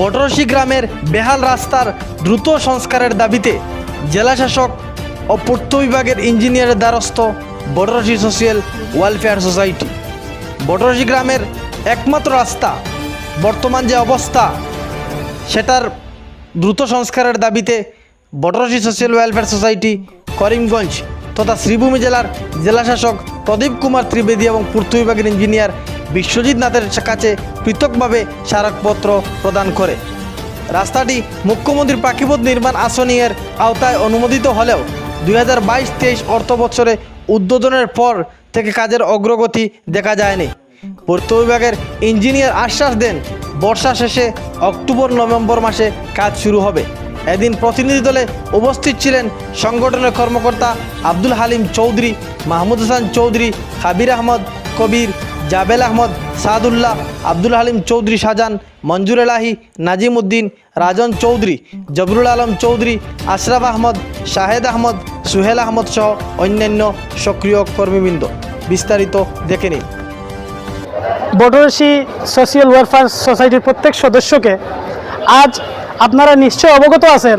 বটরসি গ্রামের বেহাল রাস্তার দ্রুত সংস্কারের দাবিতে জেলাশাসক ও পূর্ত বিভাগের ইঞ্জিনিয়ারের দ্বারস্থ Botrosi social welfare society. Botrosi গ্রামের একমাত্র রাস্তা বর্তমান যে অবস্থা, সেটার দ্রুত সংস্কারের দাবিতে Botrosi social welfare society Karimganj তথা শ্রীভূমি জেলার জেলাশাসক প্রদীপ কুমার ত্রিবেদী এবং পূর্ত বিভাগের ইঞ্জিনিয়ার বিশ্বজিৎ নাথের কাছে পৃথকভাবে স্মারকপত্র প্রদান করে। রাস্তাটি মুখ্যমন্ত্রী পাখিপথ নির্মাণ আসনীয়ের আওতায় অনুমোদিত হলেও দুই হাজার বাইশ তেইশ অর্থ বছরে উদ্বোধনের পর থেকে কাজের অগ্রগতি দেখা যায়নি। পূর্ত বিভাগের ইঞ্জিনিয়ার আশ্বাস দেন, বর্ষা শেষে অক্টোবর, নভেম্বর মাসে কাজ শুরু হবে। এদিন প্রতিনিধি দলে উপস্থিত ছিলেন সংগঠনের কর্মকর্তা আব্দুল হালিম চৌধুরী, মাহমুদ হাসান চৌধুরী, খাবির আহমদ কবির জাবেল আহমদ, সাদুল্লাহ, আব্দুল হালিম চৌধুরী শাহজান মঞ্জুর এলাহি নাজিম উদ্দিন রাজন চৌধুরী, জবরুল আলম চৌধুরী, আশরাফ আহমদ, শাহেদ আহমদ, সুহেল আহমদ সহ অন্যান্য সক্রিয় কর্মীবৃন্দ। বিস্তারিত দেখে নিন। বটরসি সোশিয়াল ওয়েলফেয়ার সোসাইটির প্রত্যেক সদস্যকে আজ আপনারা নিশ্চয় অবগত আছেন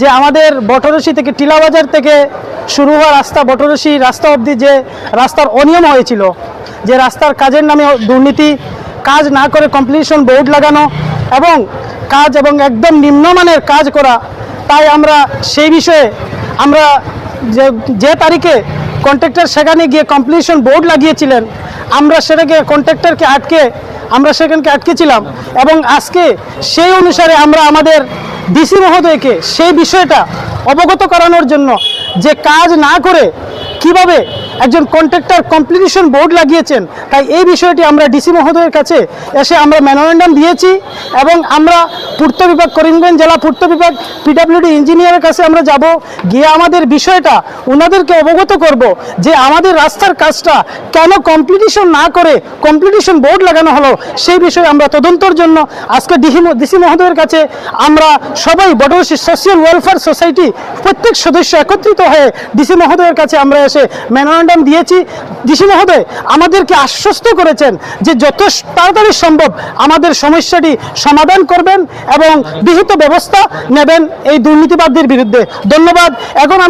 যে আমাদের বটরসি থেকে, টিলাবাজার থেকে শুরু হওয়া রাস্তা বটরসি রাস্তা অবধি যে রাস্তার অনিয়ম হয়েছিল যে রাস্তার কাজের নামে দুর্নীতি কাজ না করে কমপ্লিশন বোর্ড লাগানো এবং কাজ এবং একদম নিম্নমানের কাজ করা, তাই আমরা সেই বিষয়ে আমরা যে যে তারিখে কন্ট্রাক্টর সেখানে গিয়ে কমপ্লিশন বোর্ড লাগিয়েছিলেন, আমরা সেটাকে কন্ট্রাক্টরকে আটকে, আমরা সেখানকে আটকেছিলাম এবং আজকে সেই অনুসারে আমরা আমাদের ডিসি মহোদয়কে সেই বিষয়টা অবগত করানোর জন্য যে কাজ না করে কীভাবে একজন কন্ট্রাক্টর কমপ্লিশন বোর্ড লাগিয়েছেন, তাই এই বিষয়টি আমরা ডিসি মহোদয়ের কাছে এসে আমরা মেমোরেন্ডাম দিয়েছি এবং আমরা পূর্ত বিভাগ, করিমগঞ্জ জেলা পূর্ত বিভাগ পিডাব্লিউডি ইঞ্জিনিয়ারের কাছে আমরা যাব, গিয়ে আমাদের বিষয়টা ওনাদেরকে অবগত করব যে আমাদের রাস্তার কাজটা কেন কমপ্লিটিশন না করে কমপ্লিটিশন বোর্ড লাগানো হলো, সেই বিষয়ে আমরা তদন্তর জন্য আজকে ডিসি ডিসি মহোদয়ের কাছে আমরা সবাই বটবসী সোশিয়াল ওয়েলফেয়ার সোসাইটি প্রত্যেক সদস্য একত্রিত হয়ে ডিসি মহোদয়ের কাছে আমরা এসে মেমোরেন্ডাম দিয়েছি ডিসি মহোদয়, আমাদেরকে আশ্বস্ত করেছেন যে যত তাড়াতাড়ি সম্ভব আমাদের সমস্যাটি সমাধান করবেন এবং বিহিত ব্যবস্থা নেবেন এই দুর্নীতিবাদদের বিরুদ্ধে। ধন্যবাদ। এখন আমি